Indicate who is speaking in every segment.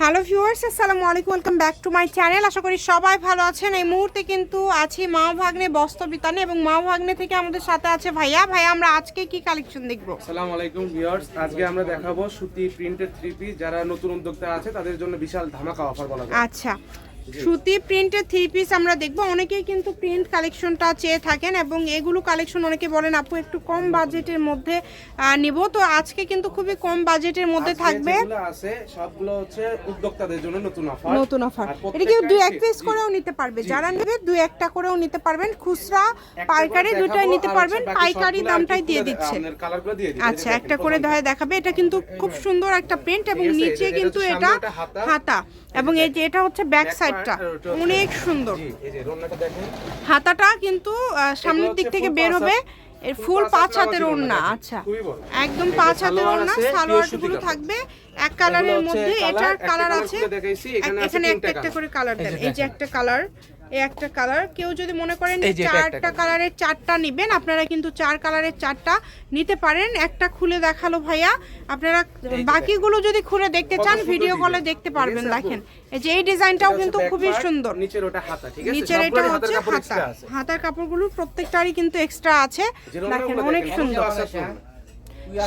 Speaker 1: Hello viewers আসসালামু আলাইকুম welcome back to my channel. আশা করি সবাই ভালো আছেন। এই মুহূর্তে কিন্তু আছি মা ভাগ্নে বস্ত্রবিতানে এবং মা ভাগ্নে থেকে আমাদের সাথে আছে ভাইয়া। ভাইয়া আমরা আজকে কি কালেকশন দেখব?
Speaker 2: আসসালামু আলাইকুম ভিউয়ার্স। আজকে আমরা দেখাবো সুতি প্রিন্টেড থ্রি পিস। যারা নতুন উদ্যোক্তা আছে তাদের জন্য বিশাল ধামাকা অফার বলা
Speaker 1: আচ্ছা। সুতি প্রিন্টের থ্রি পিস আমরা দেখব। অনেকেই কিন্তু প্রিন্ট কালেকশনটা চেয়ে থাকেন এবং এগুলো কালেকশন অনেকে বলেন আপু একটু কম বাজেটের মধ্যে আহ, নিব। তো আজকে কিন্তু খুবই কম বাজেটের মধ্যে থাকবে।
Speaker 2: আছে সবগুলো হচ্ছে উদ্যোক্তাদের জন্য নতুন অফার
Speaker 1: নতুন অফার এটা কি দুই এক পিস করেও নিতে পারবে। যারা নেবে দুই একটা করেও নিতে পারবেন। খুচরা পাইকারি
Speaker 2: করে
Speaker 1: দুটাই নিতে পারবেন। পাইকারি দামটাই দিয়ে দিচ্ছে। আচ্ছা একটা করে ধরে দেখাবে। এটা কিন্তু খুব সুন্দর একটা প্রিন্ট এবং নিচে কিন্তু এটা
Speaker 2: হাতা।
Speaker 1: এবং এই যে এটা হচ্ছে ব্যাক
Speaker 2: Back ওটা হচ্ছে-
Speaker 1: অনেক সুন্দর।
Speaker 2: জি এই যে রোনাটা দেখেন।
Speaker 1: হাতাটা কিন্তু আহ, সামনের দিক থেকে
Speaker 2: বেরোবে
Speaker 1: বের হবে। এর ফুল
Speaker 2: পাঁচ
Speaker 1: হাতের ওড়না আচ্ছা। একদম পাঁচ হাতের ওড়না
Speaker 2: আছে, pure সালোয়ারগুলো
Speaker 1: থাকবে এক কালারের মধ্যে এটার কালার আছে।
Speaker 2: এখানে
Speaker 1: একটা একটা করে কালার দেন। এই যে একটা কালার এই একটা কালার কেউ যদি মনে করেন চারটা কালারের চারটা নেবেন আপনারা কিন্তু চার কালারের চারটা নিতে পারেন। একটা খুলে দেখাল ভাইয়া। আপনারা বাকিগুলো যদি খুলে দেখতে চান ভিডিও কলে দেখতে পারবেন দেখেন। এই যে এই ডিজাইনটাও কিন্তু খুবই সুন্দর।
Speaker 2: নিচের ওটা হাতা ঠিক আছে?
Speaker 1: নিচের এটা হচ্ছে হাতা। হাতার কাপড়গুলো প্রত্যেকটারই কিন্তু এক্সট্রা আছে। দেখেন অনেক সুন্দর।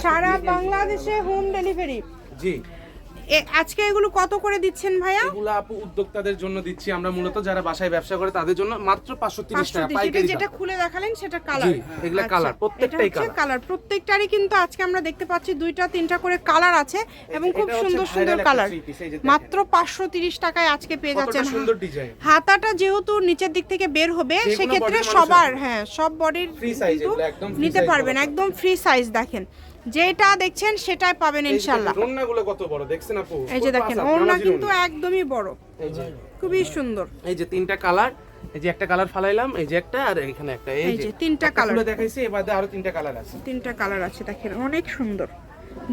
Speaker 1: সারা বাংলাদেশে হোম ডেলিভারি
Speaker 2: জি।
Speaker 1: আজকে এগুলো কত করে দিচ্ছেন ভাইয়া?
Speaker 2: এগুলো আপু উদ্যোক্তাদের জন্য দিচ্ছি। আমরা মূলত যারা বাসায় ব্যবসা করে তাদের জন্য মাত্র পাঁচশো তিরিশ
Speaker 1: পাঁচশো
Speaker 2: টাকা পাইকারি
Speaker 1: যেটা খুলে দেখালেন সেটা কালার
Speaker 2: এগুলা colour, প্রত্যেকটাই colour।
Speaker 1: কালার প্রত্যেকটারই কিন্তু আজকে আমরা দেখতে পাচ্ছি দুইটা তিনটা করে কালার আছে এবং খুব সুন্দর সুন্দর কালার। মাত্র পাঁচশো তিরিশ টাকায় আজকে পেয়ে যাচ্ছেন। হাতাটা যেহেতু নিচের দিক থেকে বের হবে সেক্ষেত্রে সবার হ্যাঁ সব বডির কিন্তু
Speaker 2: একদম free
Speaker 1: নিতে পারবেন একদম ফ্রি সাইজ দেখেন। যেটা দেখছেন সেটাই পাবেন ইনশাল্লাহ
Speaker 2: ওড়নাগুলো কত বড় দেখছেন আপু?
Speaker 1: এই যে দেখেন ওড়না কিন্তু একদমই বড়।
Speaker 2: এই যে।
Speaker 1: খুবই সুন্দর।
Speaker 2: এই যে তিনটা কালার এই যে একটা কালার ফালাইলাম এই যে একটা আর এখানে একটা
Speaker 1: এই যে। তিনটা
Speaker 2: কালার। দেখাইছি এবারে আরও তিনটা কালার আছে।
Speaker 1: তিনটা কালার আছে দেখেন অনেক সুন্দর।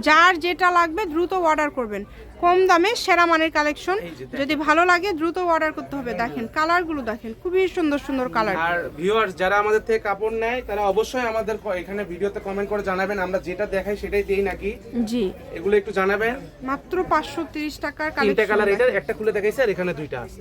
Speaker 1: যার যেটা লাগবে দ্রুত অর্ডার করবেন। কম দামে সেরা মানের কালেকশন। যদি ভালো লাগে দ্রুত অর্ডার করতে হবে। দেখেন কালারগুলো দেখেন খুবই সুন্দর সুন্দর কালার
Speaker 2: আর ভিউয়ার্স যারা আমাদের থেকে কাপড় নেয় তারা অবশ্যই আমাদের এখানে ভিডিওতে কমেন্ট করে জানাবেন। আমরা যেটা দেখাই সেটাই দেই নাকি?
Speaker 1: জি।
Speaker 2: এগুলো একটু জানাবেন।
Speaker 1: মাত্র পাঁচশো তিরিশ টাকার
Speaker 2: তিনটা কালার এটা একটা খুলে দেখাইছি আর এখানে দুইটা আছে।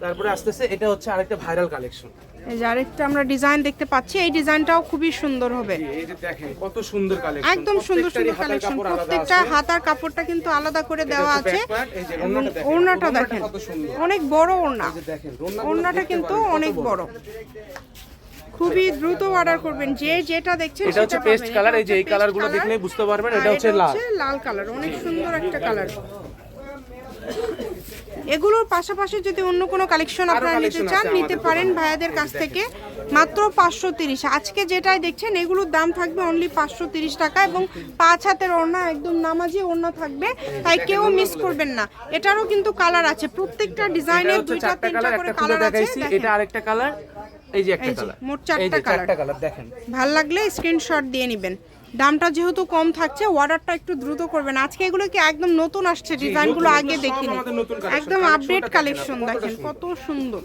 Speaker 2: তারপরে আসতেছে এটা হচ্ছে আরেকটা ভাইরাল কালেকশন
Speaker 1: এই যে আরেকটা আমরা ডিজাইন দেখতে পাচ্ছি এই ডিজাইনটাও খুবই সুন্দর হবে।
Speaker 2: এই যে দেখেন কত সুন্দর কালেকশন
Speaker 1: একদম সুন্দর সুন্দর কালেকশন প্রত্যেকটা হাতার কাপড়টা কিন্তু আলাদা করে দেওয়া আছে। ওড়নাটা দেখেন
Speaker 2: সুন্দর।
Speaker 1: অনেক বড় ওড়না। ওড়নাটা কিন্তু অনেক বড়। খুবই দ্রুত অর্ডার করবেন যে যেটা দেখছেন
Speaker 2: এটা হচ্ছে পেস্ট কালার এই যে এই কালারগুলো দেখলে বুঝতে পারবেন এটা হচ্ছে লাল।
Speaker 1: লাল কালার অনেক সুন্দর একটা কালার এগুলোর পাশাপাশি যদি অন্য কোনো কালেকশন আপনারা নিতে চান নিতে পারেন ভাইয়াদের কাছ থেকে। মাত্র পাঁচশো তিরিশ। আজকে যেটাই দেখছেন এগুলোর দাম থাকবে অনলি পাঁচশো তিরিশ টাকা এবং পাঁচ হাতের ওড়না একদম নামাজি ওড়না থাকবে। তাই কেউ মিস করবেন না। এটারও কিন্তু কালার আছে। প্রত্যেকটা ডিজাইনের দুইটা তিনটা
Speaker 2: কালার
Speaker 1: করে কালার আছে।
Speaker 2: এটা আরেকটা কালার এই যে একটা কালার
Speaker 1: মোট চারটা
Speaker 2: কালার দেখেন।
Speaker 1: ভালো লাগলে স্ক্রিনশট দিয়ে নেবেন। দামটা যেহেতু কম থাকছে অর্ডারটা একটু দ্রুত করবেন। আজকে এগুলো কি একদম নতুন আসছে? ডিজাইনগুলো আগে দেখিনি। একদম আপডেট কালেকশন দেখেন কত সুন্দর।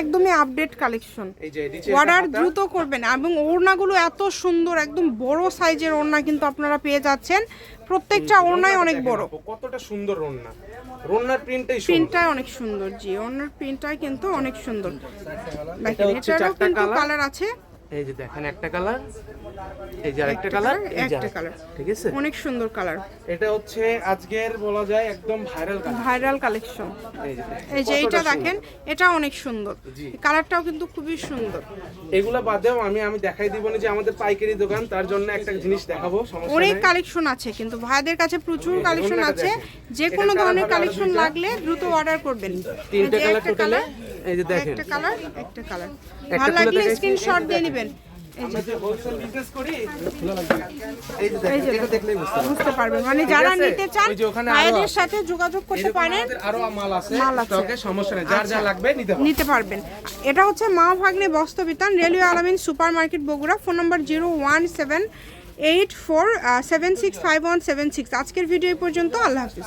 Speaker 1: একদমই আপডেট কালেকশন অর্ডার দ্রুত করবেন এবং ওড়নাগুলো এত সুন্দর একদম বড় সাইজের ওড়না কিন্তু আপনারা পেয়ে যাচ্ছেন। প্রত্যেকটা ওড়নাই অনেক বড়।
Speaker 2: কতটা সুন্দর ওড়না। রোনার প্রিন্টটাই সুন্দর।
Speaker 1: প্রিন্টটাই অনেক সুন্দর জি। ওড়নার প্রিন্টটাই কিন্তু অনেক সুন্দর। দেখেন এটারও কিন্তু কালার আছে।
Speaker 2: এই যে দেখেন একটা কালার এই যে আরেকটা কালার এই যে
Speaker 1: colour।
Speaker 2: ঠিক আছে?
Speaker 1: অনেক সুন্দর কালার।
Speaker 2: এটা হচ্ছে আজকের বলা যায় একদম ভাইরাল
Speaker 1: ভাইরাল কালেকশন
Speaker 2: এই যে
Speaker 1: এইটা দেখেন এটা অনেক সুন্দর। কালারটাও কিন্তু খুবই সুন্দর।
Speaker 2: এগুলা বাদেও আমি আমি দেখাই দিব না যে আমাদের পাইকারি দোকান তার জন্য একটা জিনিস দেখাবো
Speaker 1: অনেক কালেকশন আছে কিন্তু ভাইদের কাছে প্রচুর কালেকশন আছে। যে কোনো ধরনের কালেকশন লাগলে দ্রুত অর্ডার করবেন।
Speaker 2: তিনটে কালার টোটালে
Speaker 1: কালার
Speaker 2: এই যে দেখেন।
Speaker 1: একটা কালার একটা কালার ভালো লাগলে স্ক্রিনশট দিয়ে নেবেন।
Speaker 2: এটা দেখলেই বুঝতে পারবেন।
Speaker 1: বুঝতে পারবেন। মানে
Speaker 2: ঠিক
Speaker 1: যারা
Speaker 2: আছে?
Speaker 1: নিতে চান
Speaker 2: ওই যে ওখানে আরও
Speaker 1: ভাইদের
Speaker 2: আছে।
Speaker 1: সাথে যোগাযোগ করতে
Speaker 2: এরকম
Speaker 1: পারেন।
Speaker 2: আমাদের আরও মাল আছে
Speaker 1: মাল আছে।
Speaker 2: স্টকে সমস্যা নেই। যার যা লাগবে নিতে পারবেন।
Speaker 1: এটা হচ্ছে Ma Bhagne Bastrabitan railway Alamin super market Bogura phone number zero one seven eight four seven six five one seven six. আজকের ভিডিও পর্যন্ত। আল্লাহ হাফিজ।